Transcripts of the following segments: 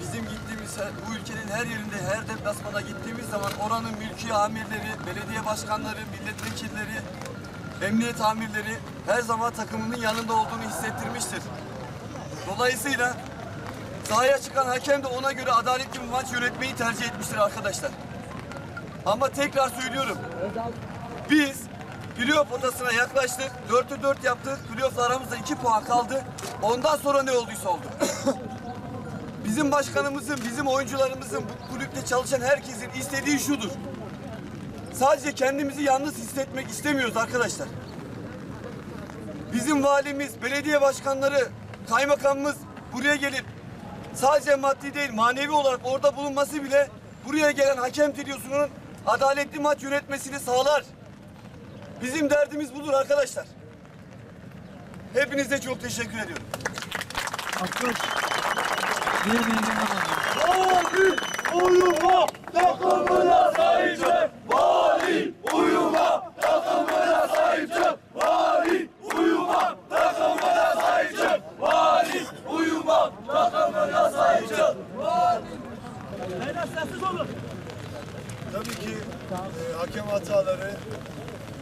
Bizim gittiğimiz bu ülkenin her yerinde her deplasmana gittiğimiz zaman oranın mülki amirleri, belediye başkanları, milletvekilleri, emniyet amirleri her zaman takımının yanında olduğunu hissettirmiştir. Dolayısıyla sahaya çıkan hakem de ona göre adaletli bir maç yönetmeyi tercih etmiştir arkadaşlar. Ama tekrar söylüyorum. Biz playoff potasına yaklaştık. 4'ü 4 yaptık. Playoff'la aramızda 2 puan kaldı. Ondan sonra ne olduysa oldu. Bizim başkanımızın, bizim oyuncularımızın, bu kulüpte çalışan herkesin istediği şudur. Sadece kendimizi yalnız hissetmek istemiyoruz arkadaşlar. Bizim valimiz, belediye başkanları, kaymakamımız buraya gelip sadece maddi değil manevi olarak orada bulunması bile buraya gelen hakem triyosunun adaletli maç yönetmesini sağlar. Bizim derdimiz budur arkadaşlar. Hepinize çok teşekkür ediyorum. Milyon alalım. Vali uyuma takımına sahip çık. Vali uyuma takımına sahip çık. Vali uyuma takımına sahip çık. Vali uyuma takımına sahip çık. Tabii ki e, hakem hataları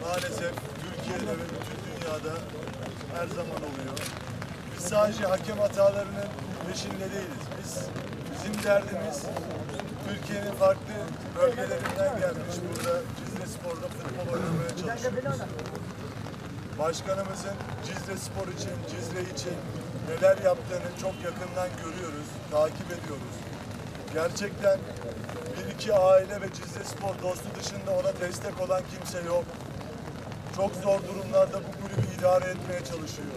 maalesef Türkiye'de ve bütün dünyada her zaman oluyor. Biz sadece hakem hatalarının peşinde değiliz. Biz bizim derdimiz Türkiye'nin farklı bölgelerinden gelmiş burada Cizre Spor'da futbol oynamaya çalışıyoruz. Başkanımızın Cizre Spor için, Cizre için neler yaptığını çok yakından görüyoruz, takip ediyoruz. Gerçekten bir iki aile ve Cizre Spor dostu dışında ona destek olan kimse yok. Çok zor durumlarda bu kulübü idare etmeye çalışıyor.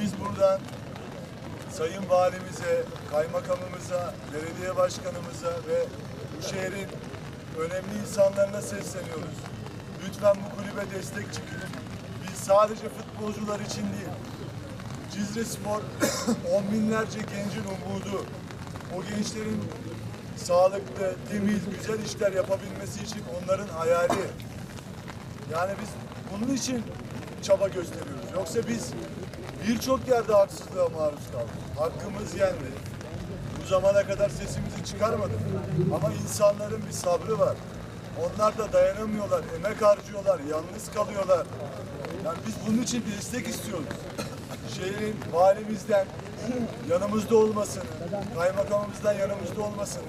Biz buradan Sayın Valimize, Kaymakamımıza, Belediye Başkanımıza ve bu şehrin önemli insanlarına sesleniyoruz. Lütfen bu kulübe destek çıkın. Biz sadece futbolcular için değil, Cizre Spor on binlerce gencin umudu. O gençlerin sağlıklı, temiz, güzel işler yapabilmesi için onların hayali. Yani biz bunun için çaba gösteriyoruz. Yoksa biz birçok yerde haksızlığa maruz kaldık. Hakkımız yendi. Bu zamana kadar sesimizi çıkarmadık. Ama insanların bir sabrı var. Onlar da dayanamıyorlar, emek harcıyorlar, yalnız kalıyorlar. Yani biz bunun için destek istiyoruz. Şehrin valimizden yanımızda olmasını, kaymakamımızdan yanımızda olmasını,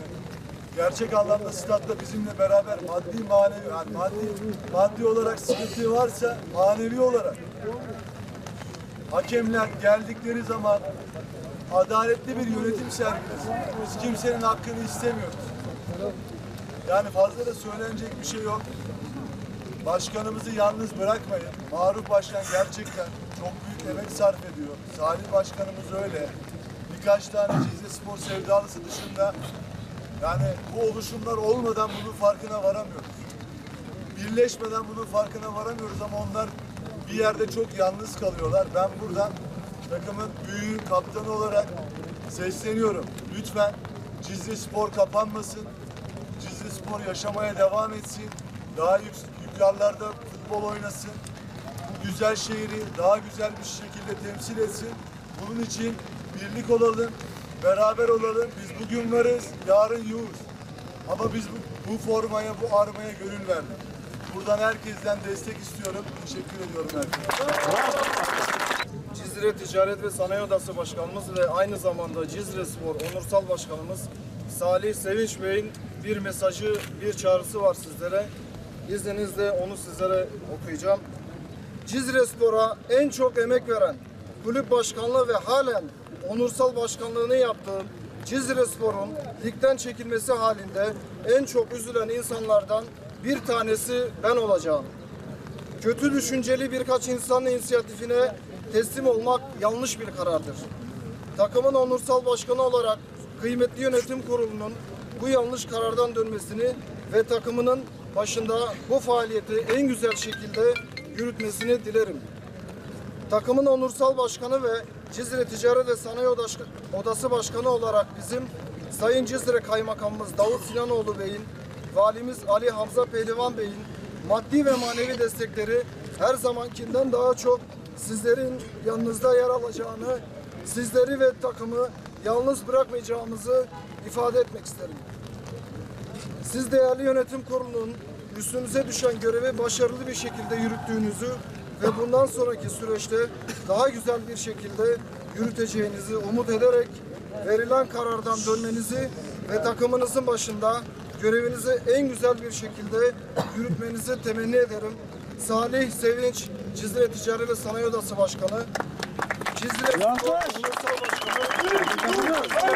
gerçek anlamda statta bizimle beraber maddi manevi, yani maddi, maddi olarak sıkıntı varsa manevi olarak hakemler geldikleri zaman adaletli bir yönetim sergilesin. Biz kimsenin hakkını istemiyoruz. Yani fazla da söylenecek bir şey yok. Başkanımızı yalnız bırakmayın. Maruf Başkan gerçekten çok büyük emek sarf ediyor. Salih Başkanımız öyle. Birkaç tane Cizre Spor sevdalısı dışında yani bu oluşumlar olmadan bunun farkına varamıyoruz. Birleşmeden bunun farkına varamıyoruz ama onlar bir yerde çok yalnız kalıyorlar. Ben buradan takımın büyüğü, kaptanı olarak sesleniyorum. Lütfen Cizre Spor kapanmasın. Cizre Spor yaşamaya devam etsin. Daha yük, yukarılarda futbol oynasın. Bu güzel şehri daha güzel bir şekilde temsil etsin. Bunun için birlik olalım, beraber olalım. Biz bugün varız, yarın yoğuz. Ama biz bu, bu formaya, bu armaya gönül verdik. Buradan herkesten destek istiyorum. Teşekkür ediyorum herkese. Cizre Ticaret ve Sanayi Odası Başkanımız ve aynı zamanda Cizre Spor Onursal Başkanımız Salih Sevinç Bey'in bir mesajı, bir çağrısı var sizlere. İzninizle onu sizlere okuyacağım. Cizre Spor'a en çok emek veren, kulüp başkanlığı ve halen onursal başkanlığını yaptığım Cizre Spor'un ligden çekilmesi halinde en çok üzülen insanlardan bir tanesi ben olacağım. Kötü düşünceli birkaç insanın inisiyatifine teslim olmak yanlış bir karardır. Takımın onursal başkanı olarak kıymetli yönetim kurulunun bu yanlış karardan dönmesini ve takımının başında bu faaliyeti en güzel şekilde yürütmesini dilerim. Takımın onursal başkanı ve Cizre Ticaret ve Sanayi Odası Başkanı olarak bizim Sayın Cizre Kaymakamımız Davut Sinanoğlu Bey'in, Valimiz Ali Hamza Pehlivan Bey'in maddi ve manevi destekleri her zamankinden daha çok sizlerin yanınızda yer alacağını, sizleri ve takımı yalnız bırakmayacağımızı ifade etmek isterim. Siz değerli yönetim kurulunun üstünüze düşen görevi başarılı bir şekilde yürüttüğünüzü ve bundan sonraki süreçte daha güzel bir şekilde yürüteceğinizi umut ederek verilen karardan dönmenizi ve takımınızın başında görevinizi en güzel bir şekilde yürütmenizi temenni ederim. Salih Sevinç, Cizre Ticari ve Sanayi Odası Başkanı, Cizre Spor Ulusal Başkanı, Cizre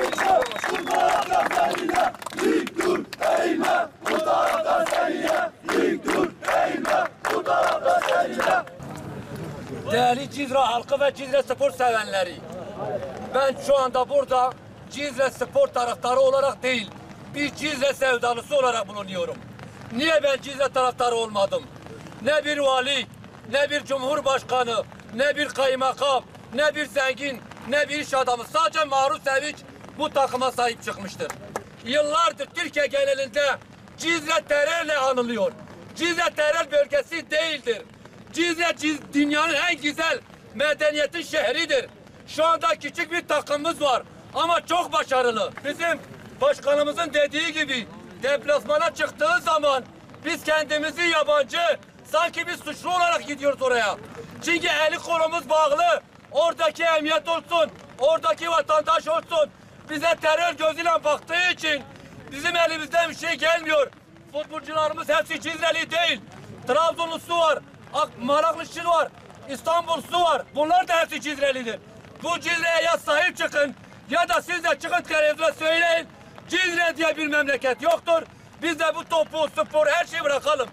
halkı ve Cizre spor sevenleri. Ben şu anda burada Cizre spor taraftarı olarak değil, bir Cizre sevdalısı olarak bulunuyorum. Niye ben Cizre taraftarı olmadım? Ne bir vali, ne bir cumhurbaşkanı, ne bir kaymakam, ne bir zengin, ne bir iş adamı. Sadece Maruf Sevinç bu takıma sahip çıkmıştır. Yıllardır Türkiye genelinde Cizre terörle anılıyor. Cizre terör bölgesi değildir. Cizre Ciz- dünyanın en güzel medeniyetin şehridir. Şu anda küçük bir takımımız var ama çok başarılı. Bizim başkanımızın dediği gibi deplasmana çıktığı zaman biz kendimizi yabancı sanki biz suçlu olarak gidiyoruz oraya. Çünkü eli kolumuz bağlı. Oradaki emniyet olsun, oradaki vatandaş olsun. Bize terör gözüyle baktığı için bizim elimizden bir şey gelmiyor. Futbolcularımız hepsi Cizreli değil. Trabzonlusu var, Ak- Maraklısı var, İstanbullusu var. Bunlar da hepsi Cizrelidir. Bu Cizre'ye ya sahip çıkın ya da siz de çıkın televizyona söyleyin. Cizre diye bir memleket yoktur. Biz de bu topu, spor her şeyi bırakalım.